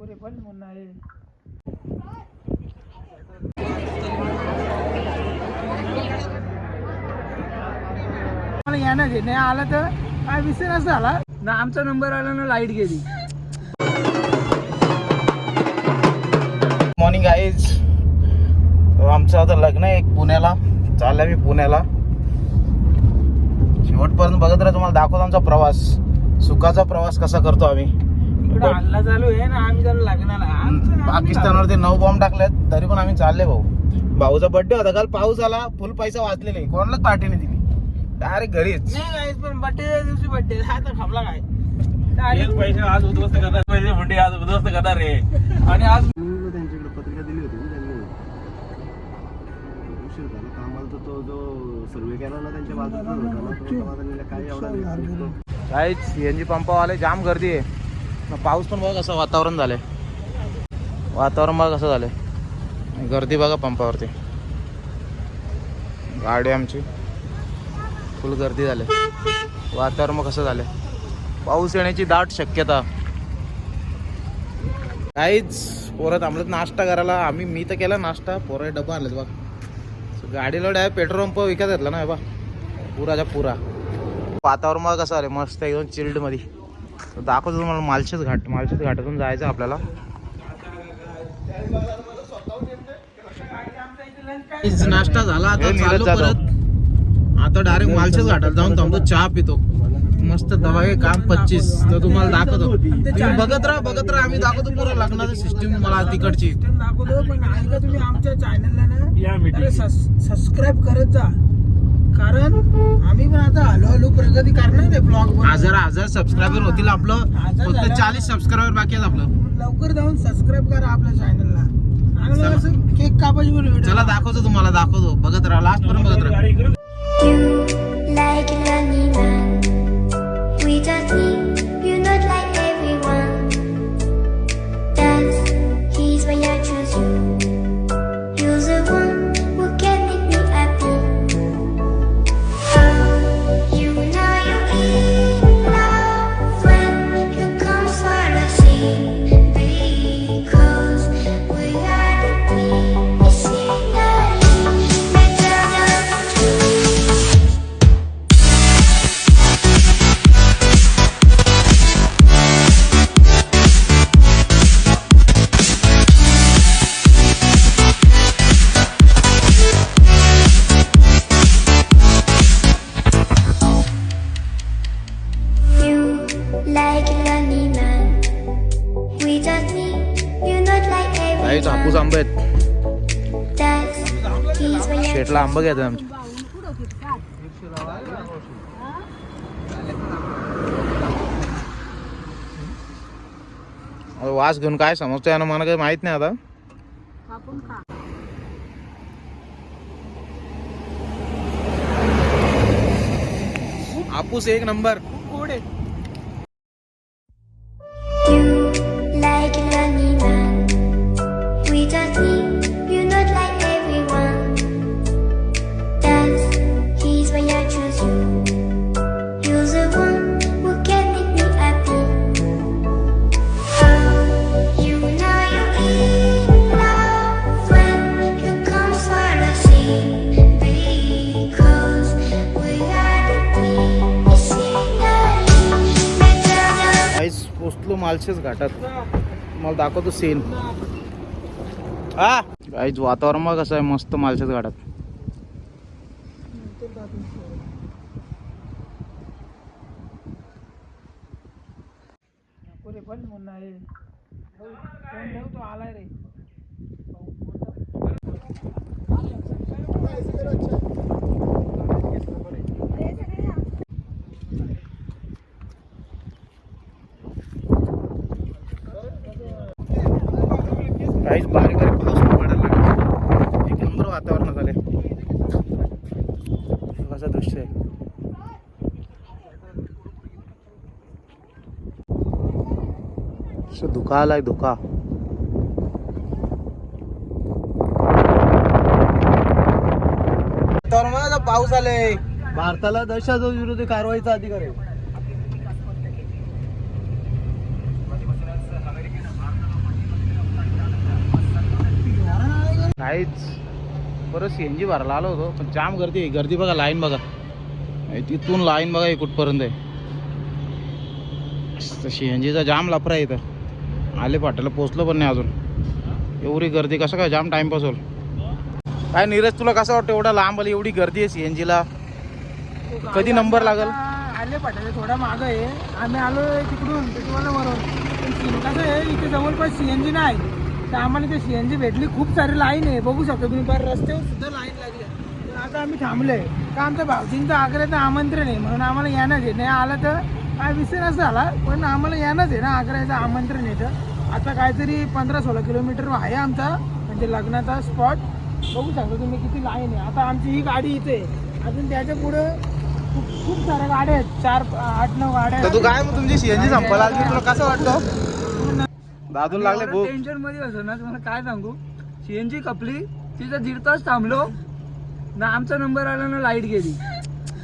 पुरे पण म्हणणं आहे मला येणार आहे. नाही आला तर काय विषय नसता आला ना आमचा नंबर आला ना लाइट गेली. मॉर्निंग आईज आमचं आता लग्न आहे एक पुण्याला. चाललंय मी पुण्याला. शेवटपर्यंत बघत राहा तुम्हाला दाखवतो आमचा प्रवास. सुखाचा प्रवास कसा करतो आम्ही. इकडं हल्ला चालू आहे ना आम्ही चालू नाव नाही पाकिस्तानवरती नऊ बॉम्ब टाकलेत तरी पण आम्ही चालले भाऊ. भाऊचा बर्थडे होता काल पाऊस आला फुल पैसा वाचलेले. कोणालाच पार्टी नाही दिली. डायरेक्ट घरीच. नाही guys, पण बड्डे दिवशी बड्डे हा तर खपला काय? Direct पैसे आज उद्ध्वस्त करणार पैसे मुंडे आज उद्ध्वस्त करणार रे. आणि आज त्यांच्याकडे पत्रिका दिली होती ना त्यांनी. उशीर झाला. कामाला तर तो जो सर्वे केला ना त्यांच्या बाजूचा होता ना तो समाधानीला काय एवढा. काहीच सीएनजी पंपावाले जाम गर्दी आहे. पाऊस पण बघा कसं वातावरण झालंय. वातावरण बघा कसं झालंय. आहे गर्दी बघा पंपावरती. गाडी आमची. फुल गर्दी झाली वातावरण मग कसं झालं पाऊस येण्याची दाट शक्यता. काहीच पोरं थांबलेत नाश्ता करायला. आम्ही मी तर केला नाश्ता. पोरं डबा आणलेत बघ. गाडीला डायरेक्ट पेट्रोल पंप विकत घेतला ना बा पुराच्या पुरा. वातावरण मग कसं आलं मस्त एकदम चिल्डमध्ये तर दाखवतो तुम्हाला मालशेज घाट मालशेज घाटातून जायचं आपल्याला. नाश्ता झाला आता चाललो परत. आता डायरेक्ट मालशेज घाटाला जाऊन थांबतो चहा पितो. मस्त दवा आहे काम पच्चीस. तर तुम्हाला दाखवतो. तुम्ही बघत राहा बघत राहा आम्ही दाखवतो पुरं. लग्नाचं सिस्टीम मला तिकडची. दाखवतो पण ऐका तुम्ही आमच्या चॅनलला या ना. सबस्क्राईब करत जा. कारण आम्ही पण आता हळूहळू प्रगती करणार आहे ब्लॉग हजार हजार सबस्क्रायबर होतील आपलं. हजार फक्त झालं. चाळीस सबस्क्रायबर बाकी आहेत आपलं. लवकर जाऊन सबस्क्राईब करा आपल्या चॅनलला चला. चांगलं असं केक कापायची पण व्हिडिओ चला दाखवतो तुम्हाला दाखवतो. बघत राहा लास्ट पर्यंत बघत राहा. Like आंबा घ्यायचा आमचे. वास घेऊन काय समजतोय ना मला काही माहीत नाही आता. आपूस एक नंबर. गोड आहे मालशेज मालशेच घाटात. मला दाखवतो सीन हा काहीच वातावरण मग कसं आहे मस्त मालशेज घाटात. फोन आलाय रे. मस्त धुका आलाय धुका मला पाऊस आलाय. भारताला दहशतवाद विरोधी कारवाईचा अधिकार आहे. नाहीच. परत सी एन जी भरायला आलो होतो पण जाम गर्दी गर्दी बघा लाईन बघा. तिथून लाईन बघा कुठपर्यंत आहे. सी एन जीचा जाम लापरा इथं. आले पाटेला पोचलो पण नाही अजून. एवढी गर्दी कसं काय जाम टाइमपास होईल. काय नीरज तुला कसं वाटतं एवढा लांब आली एवढी गर्दी आहे सी एन जीला कधी नंबर लागल? आले पाठायला थोडा मागं आहे. आम्ही आलो तिकडून पेटवाला कसं आहे इथे जवळपास सीएनजी नाही. तर आम्हाला ते सीएनजी भेटली खूप सारी लाईन आहे. बघू शकतो तुम्ही पर रस्त्यावर सुद्धा लाईन लागली तर आता आम्ही थांबलोय. का आमच्या भाऊजींचं तर आमंत्रण आहे म्हणून आम्हाला येणंच आहे. नाही आलं तर काय विषय नसता झाला पण आम्हाला येणंच आहे ना आग्र्याचं आमंत्रण तर आता काहीतरी पंधरा सोळा किलोमीटर आहे आमचा म्हणजे लग्नाचा स्पॉट बघू शकता तुम्ही किती लाईन आहे. आता आमची ही गाडी इथे. अजून त्याच्या पुढं खूप खूप साऱ्या गाड्या आहेत. चार आठ नऊ गाड्या तर तू काय मग तुमची सी एन जी संपायला आली तुला कसं वाटतं? दादूला लागले टेन्शनमध्ये असो ना तुम्हाला काय सांगू? सीएनजी कपली तिथं दीड तास थांबलो. ना आमचा नंबर आला ना लाइट गेली.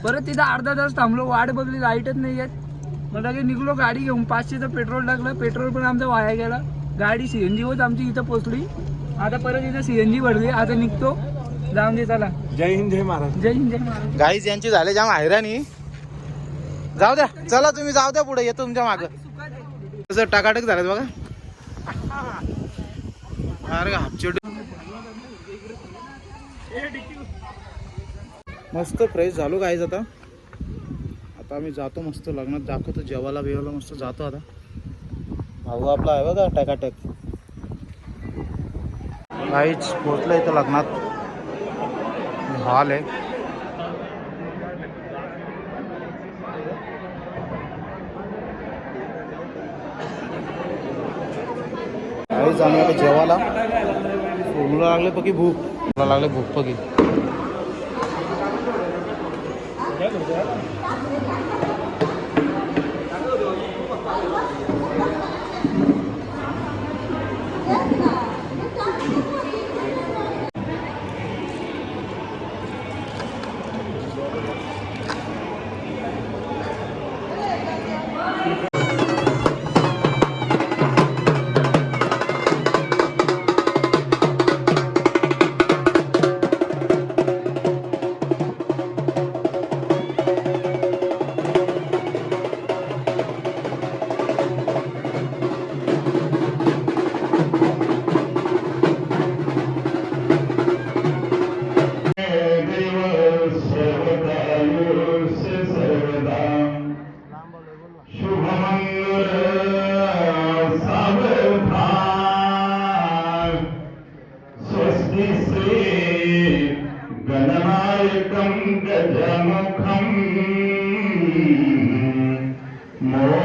परत तिथं अर्धा तास थांबलो. वाट बघली लाईटच नाही येत मग लगे निघलो गाडी घेऊन. पाचशेचं पेट्रोल टाकलं. पेट्रोल पण आमचं वाया गेला. गाडी सीएनजी होत आमची इथं पोचली. आता परत इथं सीएनजी भरली. आता निघतो. जाऊन दे चला. जय हिंद जय महाराज. जय हिंद जय महाराज. गाईज यांची झाले जाम हैराणी. जाऊ द्या. चला तुम्ही जाऊ द्या पुढे. येतो तुमच्या मागं. कसं टाकाटक झालं बघा. अरे हापचोट मस्त फ्रेश झालो गाईज आता. आता आम्ही जातो मस्त लग्नात. दाखवतो जेवायला बिवायला मस्त जातो आता. भाऊ आपला आहे बघा टाकाटक. गाईच पोचलं इथं लग्नात. हॉल आहे. काहीच आम्ही आता जेवायला. सोनूला लागले पकी भूक. मला लागले भूक पकी.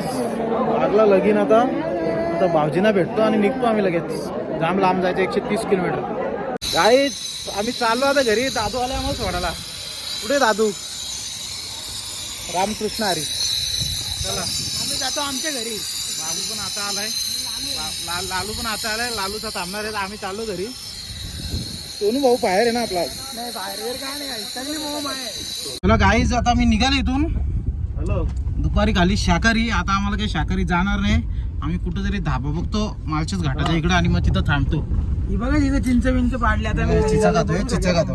लागला लगीन आता आता भाऊजींना भेटतो आणि निघतो आम्ही लगेच. जाम लांब जायचं एकशे तीस किलोमीटर. गाईच आम्ही चाललो आता घरी दादू आला आम्हाला सोडायला. कुठे दादू? रामकृष्ण हरी. चला. आम्ही जातो आमच्या घरी. बाबू पण आता आलाय. ला- लालू पण आता आलाय. लालूचा थांबणार आहे. आम्ही चाललो घरी. सोनू भाऊ बाहेर आहे ना आपला. नाही बाहेर बिहेर काय नाही? आहे चला गाईज आता मी निघालो इथून. हॅलो दुपारी खाली शाकाहारी आता आम्हाला काही शाकाहारी जाणार नाही. आम्ही कुठेतरी धाबा बघतो मालचीच घाटाच्या इकडे आणि मग तिथं थांबतो. ही बघा तिथं चिंच विंच पाडले आता चिचा खातोय चिचा खातो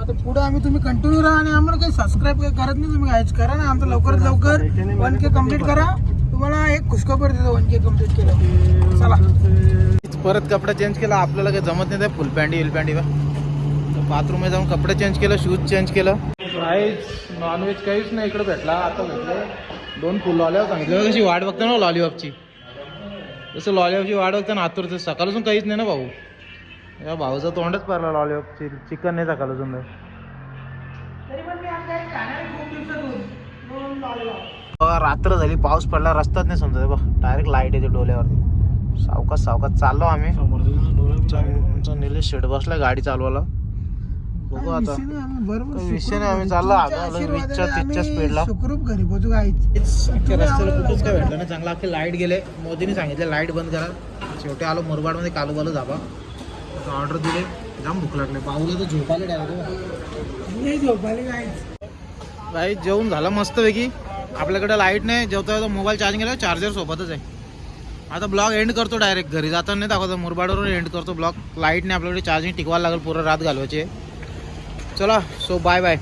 आता पुढे आम्ही तुम्ही कंटिन्यू राहा आणि आम्हाला काही सबस्क्राईब काही करत नाही तुम्ही काहीच करा ना. आमचं लवकरात लवकर वन के कंप्लीट करा. तुम्हाला एक खुशखबर देतो वन के कंप्लीट केलं. चला. परत कपडे चेंज केला आपल्याला काही जमत नाही फुल पॅन्टी हिल पॅन्टी बाथरूममध्ये जाऊन कपडे चेंज केलं शूज चेंज केलं. काहीच नॉनव्हेज काहीच नाही इकडे भेटला आता भेटले. दोन फुल लॉलीपॉप सांगितले. कशी वाट बघतो ना लॉलीपॉपची. जसं लॉलीपॉपची वाट बघतो ना आतुरचं सकाळपासून काहीच नाही ना भाऊ. या भाऊचं तोंडच पारला लॉलीपॉपची. चिकन नाही सकाळपासून रात्र झाली पाऊस पडला रस्ताच नाही समजत. बघ डायरेक्ट लाइट येते डोल्यावरती सावकाश सावकाश चाललो आम्ही. आमचा निलेश शेड बसला गाडी चालवायला. बघू आता. नाही, आम्ही काही विषय नाही. चाललो, वीसच्या, तीसच्या स्पीडला. सुखरूप घरी रस्त्याला कुठंच काय भेटलं ना चांगला अख्खे लाइट गेले. मोदीने सांगितले लाइट बंद करा. शेवटी आलो मुरबाडमध्ये कालू बालू धाबा ऑर्डर दिले. जाम भूक लागले. बाहूला तर झोपायला डायरेक्ट नाही जेवण झालं मस्तपैकी. आपल्याकडे लाइट नाही. जेवता जेवता मोबाईल चार्जिंग केला. चार्जर सोबतच आहे. आता ब्लॉग एंड करतो डायरेक्ट घरी जाताना नाही दाखवतो. मुरबाडवरून एंड करतो ब्लॉग लाइट नाही. आपल्याकडे चार्जिंग टिकवायला लागेल. पूर्ण रात घालवायची आहे. चला सो बाय बाय